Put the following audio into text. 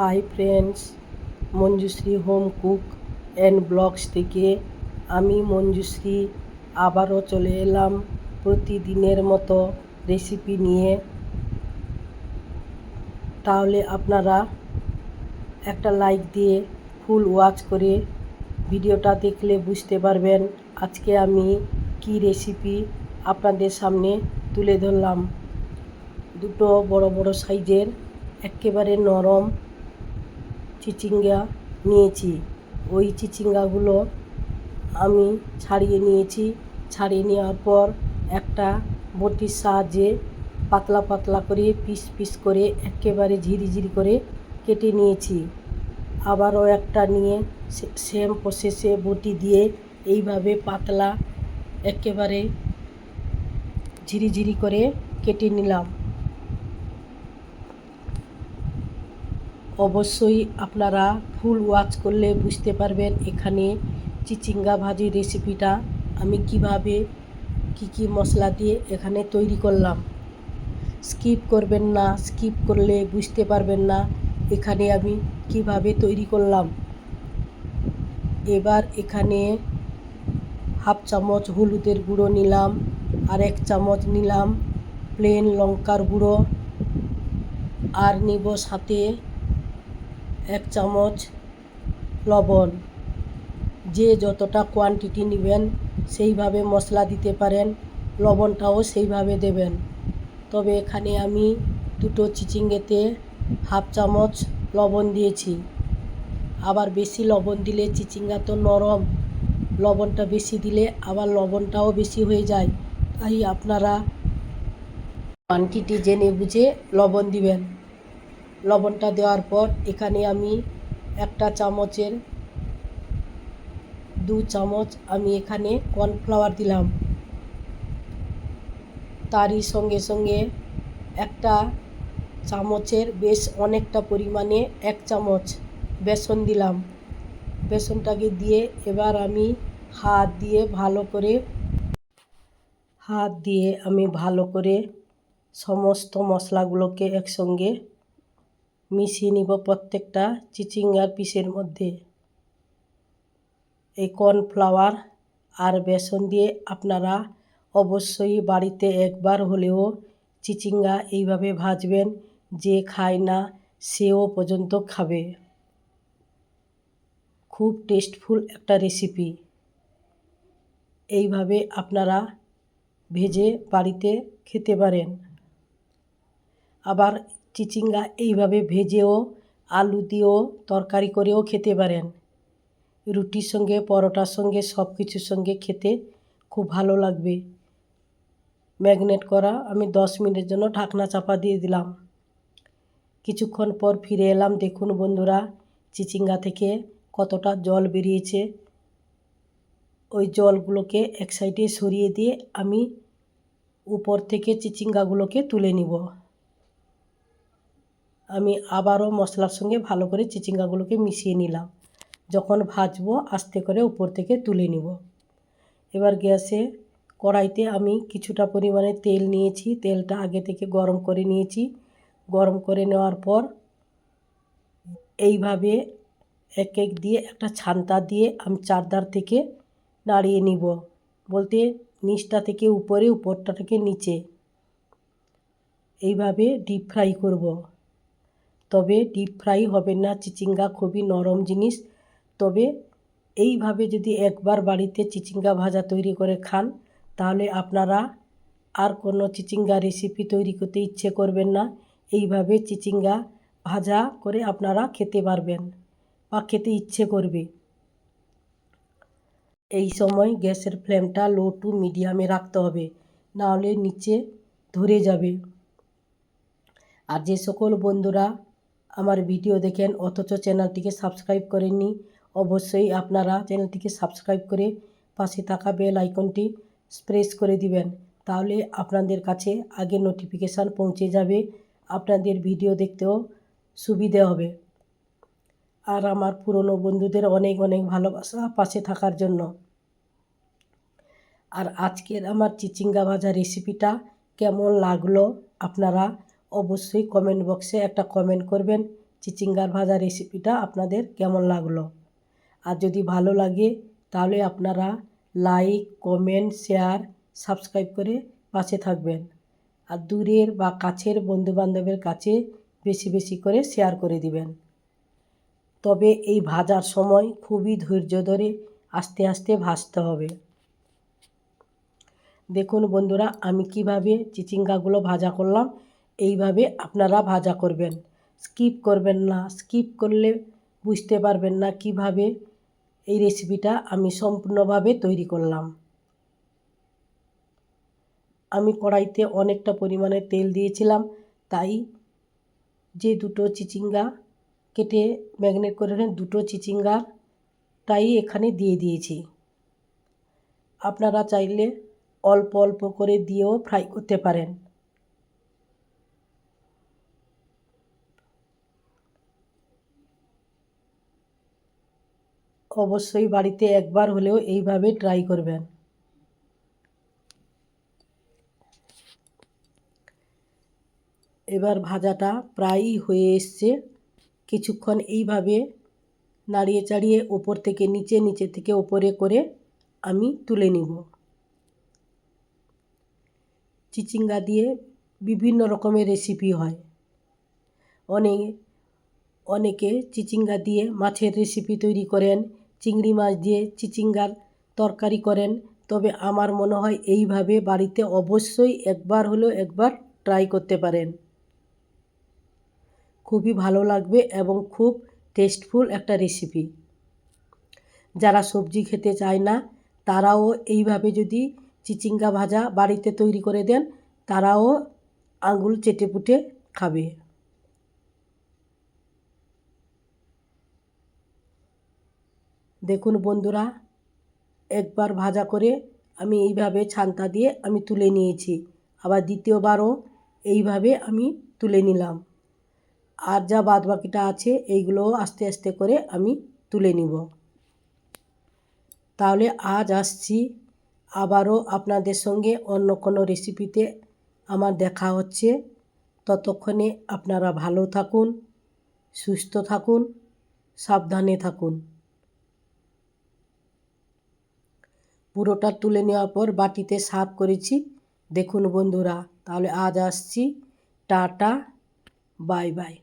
Hi friends, Manjushree home cook and blogs থেকে আমি মঞ্জুশ্রী আবারও চলে এলাম প্রতিদিনের মতো রেসিপি নিয়ে। তাহলে আপনারা একটা লাইক দিয়ে ফুল ওয়াচ করে ভিডিওটা দেখলে বুঝতে পারবেন আজকে আমি কি রেসিপি আপনাদের সামনে তুলে ধরলাম। দুটো বড় বড় সাইজের, একেবারে নরম চিচিঙ্গা নিয়েছি। ওই চিচিঙ্গাগুলো আমি ছাড়িয়ে নিয়েছি। ছাড়িয়ে নেওয়ার পর একটা বটির সাহায্যে পাতলা পাতলা করে পিস পিস করে একেবারে ঝিরিঝিরি করে কেটে নিয়েছি। আবারও একটা নিয়ে সেম প্রসেসে বটি দিয়ে এইভাবে পাতলা একেবারে ঝিরিঝিরি করে কেটে নিলাম। অবশ্যই আপনারা ফুল ওয়াচ করলে বুঝতে পারবেন এখানে চিচিঙ্গা ভাজি রেসিপিটা আমি কীভাবে কি কি মশলা দিয়ে এখানে তৈরি করলাম। স্কিপ করবেন না স্কিপ করলে বুঝতে পারবেন না এখানে আমি কীভাবে তৈরি করলাম। এবার এখানে হাফ চামচ হলুদের গুঁড়ো নিলাম আর এক চামচ নিলাম প্লেন লঙ্কার গুঁড়ো। আর নিব সাথে এক চামচ লবণ। যে যতটা কোয়ান্টিটি নেবেন, সেইভাবে মশলা দিতে পারেন, লবণটাও সেইভাবে দেবেন। তবে এখানে আমি দুটো চিচিঙ্গেতে হাফ চামচ লবণ দিয়েছি। আবার বেশি লবণ দিলে চিচিঙ্গা তো নরম, লবণটা বেশি দিলে আবার লবণটাও বেশি হয়ে যায়। তাই আপনারা কোয়ান্টিটি জেনে বুঝে লবণ দিবেন। লবণটা দেওয়ার পর এখানে আমি একটা চামচের দু চামচ আমি এখানে কর্নফ্লাওয়ার দিলাম। তারই সঙ্গে সঙ্গে একটা চামচের বেশ অনেকটা পরিমাণে এক চামচ বেসন দিলাম। বেসনটাকে দিয়ে এবার আমি হাত দিয়ে ভালো করে হাত দিয়ে আমি ভালো করে সমস্ত মশলাগুলোকে একসঙ্গে মিশিয়ে নিব প্রত্যেকটা চিচিঙ্গার পিসের মধ্যে। এই কর্নফ্লাওয়ার আর বেসন দিয়ে আপনারা অবশ্যই বাড়িতে একবার হলেও চিচিঙ্গা এইভাবে ভাজবেন, যে খায় না সেও পর্যন্ত খাবে। খুব টেস্টফুল একটা রেসিপি। এইভাবে আপনারা ভেজে বাড়িতে খেতে পারেন। আবার চিচিঙ্গা এইভাবে ভেজেও আলু দিয়েও তরকারি করেও খেতে পারেন। রুটির সঙ্গে, পরোটার সঙ্গে সব কিছুর সঙ্গে খেতে খুব ভালো লাগবে। ম্যাগনেট করা আমি দশ মিনিটের জন্য ঢাকনা চাপা দিয়ে দিলাম। কিছুক্ষণ পর ফিরে এলাম। দেখুন বন্ধুরা, চিচিঙ্গা থেকে কতটা জল বেরিয়েছে। ওই জলগুলোকে এক সাইডে সরিয়ে দিয়ে আমি উপর থেকে চিচিঙ্গাগুলোকে তুলে নিব। আমি আবারও মশলার সঙ্গে ভালো করে চিচিঙ্গাগুলোকে মিশিয়ে নিলাম। যখন ভাজবো, আস্তে করে উপর থেকে তুলে নিব। এবার গ্যাসে কড়াইতে আমি কিছুটা পরিমাণে তেল নিয়েছি। তেলটা আগে থেকে গরম করে নিয়েছি। গরম করে নেওয়ার পর এইভাবে এক এক দিয়ে একটা ছান্তা দিয়ে আমি চারদার থেকে নাড়িয়ে নিব। বলতে নিচটা থেকে উপরে, উপরটা থেকে নিচে। এইভাবে ডিপ ফ্রাই করব। তবে ডিপ ফ্রাই হবে না, চিচিঙ্গা খুবই নরম জিনিস। তবে এইভাবে যদি একবার বাড়িতে চিচিঙ্গা ভাজা তৈরি করে খান, তাহলে আপনারা আর কোনো চিচিঙ্গা রেসিপি তৈরি করতে ইচ্ছে করবেন না। এইভাবে চিচিঙ্গা ভাজা করে আপনারা খেতে পারবেন বা খেতে ইচ্ছে করবে। এই সময় গ্যাসের ফ্লেমটা লো টু মিডিয়ামে রাখতে হবে, নাহলে নিচে ধরে যাবে। আর যে সকল বন্ধুরা আমার ভিডিও দেখেন, অথচ চ্যানেলটিকে সাবস্ক্রাইব করেননি। অবশ্যই আপনারা চ্যানেলটিকে সাবস্ক্রাইব করে পাশে থাকা বেল আইকনটি প্রেস করে দিবেন, তাহলে আপনাদের কাছে আগে নোটিফিকেশান পৌঁছে যাবে, আপনাদের ভিডিও দেখতেও সুবিধে হবে। আর আমার পুরনো বন্ধুদের অনেক অনেক ভালোবাসা পাশে থাকার জন্য। আর আজকের আমার চিচিঙ্গা ভাজা রেসিপিটা কেমন লাগল আপনারা অবশ্যই কমেন্ট বক্সে একটা কমেন্ট করবেন, চিচিঙ্গার ভাজা রেসিপিটা আপনাদের কেমন লাগল? আর যদি ভালো লাগে, তাহলে আপনারা লাইক কমেন্ট শেয়ার সাবস্ক্রাইব করে পাশে থাকবেন। আর দূরের বা কাছের বন্ধুবান্ধবের কাছে বেশি বেশি করে শেয়ার করে দিবেন। তবে এই ভাজার সময় খুবই ধৈর্য ধরে আস্তে আস্তে ভাজতে হবে। দেখুন বন্ধুরা, আমি কীভাবে চিচিঙ্গাগুলো ভাজা করলাম এইভাবে আপনারা ভাজা করবেন। স্কিপ করবেন না। স্কিপ করলে বুঝতে পারবেন না কীভাবে এই রেসিপিটা আমি সম্পূর্ণভাবে তৈরি করলাম। আমি কড়াইতে অনেকটা পরিমাণে তেল দিয়েছিলাম, তাই যে দুটো চিচিঙ্গা কেটে ম্যাগনেট করে দুটো চিচিঙ্গাটাই এখানে দিয়ে দিয়েছি। আপনারা চাইলে অল্প অল্প করে দিয়েও ফ্রাই করতে পারেন। অবশ্যই বাড়িতে একবার হলেও এইভাবে ট্রাই করবেন। এবার ভাজাটা প্রায়ই হয়ে এসছে। কিছুক্ষণ এইভাবে নাড়িয়ে চাড়িয়ে ওপর থেকে নিচে নিচে থেকে ওপরে করে আমি তুলে নিব। চিচিঙ্গা দিয়ে বিভিন্ন রকমের রেসিপি হয়। অনেক, অনেকে চিচিঙ্গা দিয়ে মাছের রেসিপি তৈরি করেন। চিংড়ি মাছ দিয়ে চিচিঙ্গার তরকারি করেন, তবে আমার মনে হয় এইভাবে বাড়িতে অবশ্যই একবার হলেও একবার ট্রাই করতে পারেন। খুবই ভালো লাগবে এবং খুব টেস্টফুল একটা রেসিপি। যারা সবজি খেতে চায় না, তারাও এইভাবে যদি চিচিঙ্গা ভাজা বাড়িতে তৈরি করে দেন, তারাও আঙুল চেটে পুটে খাবে। দেখুন বন্ধুরা, একবার ভাজা করে আমি এইভাবে ছান্তা দিয়ে আমি তুলে নিয়েছি। আবার দ্বিতীয়বারও এইভাবে আমি তুলে নিলাম। আর যা বাদ বাকিটা আছে এইগুলোও আস্তে আস্তে করে আমি তুলে নিব। তাহলে আজ আসছি। আবারও আপনাদের সঙ্গে অন্য কোনো রেসিপিতে আমার দেখা হচ্ছে। ততক্ষণে আপনারা ভালো থাকুন, সুস্থ থাকুন, সাবধানে থাকুন। পুরোটা তুলে নেওয়ার পর বাটিতে সার্ভ করেছি। দেখুন বন্ধুরা, তাহলে আজ আসছি। Tata, bye bye.